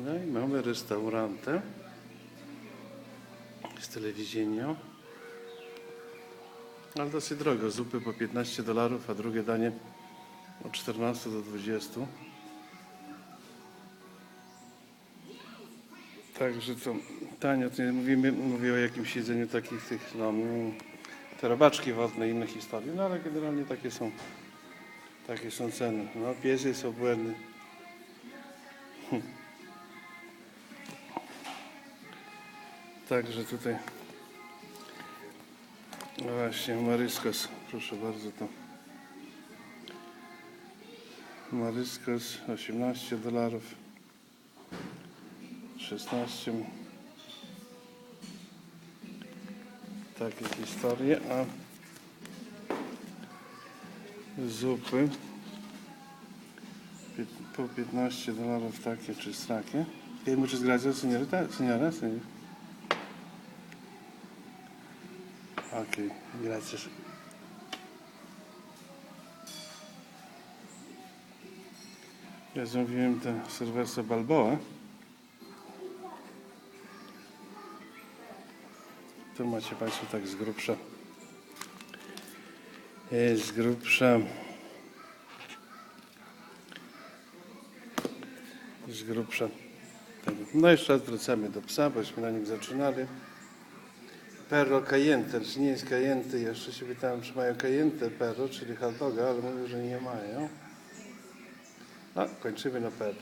No i mamy restaurantę z telewizyjnią. Ale dosyć drogo. Zupy po 15 dolarów, a drugie danie od 14 do 20. Także to tanio, to nie mówimy, mówię o jakimś jedzeniu takich tych, no, te robaczki wodne inne historie, no ale generalnie takie są, takie są ceny. No, pies jest obłędny. Także tutaj no właśnie Maryskos, proszę bardzo to. Maryskos 18 dolarów. 16 takie historie, a zupy po 15 dolarów takie czy takie. ¿Qué muchas gracias, señorita, señora, señor. Ok, gracias. Ja zamówiłem tę Sylwestra Balboa. Tu macie Państwo tak z grubsza. e, Z grubsza. Z grubsza. tego. No jeszcze raz wracamy do psa, bośmy na nim zaczynali. Perro caliente, czy nie jest caliente? Jeszcze się pytałem, czy mają caliente perro, czyli hot ale mówią, że nie mają. No, kończymy na perro.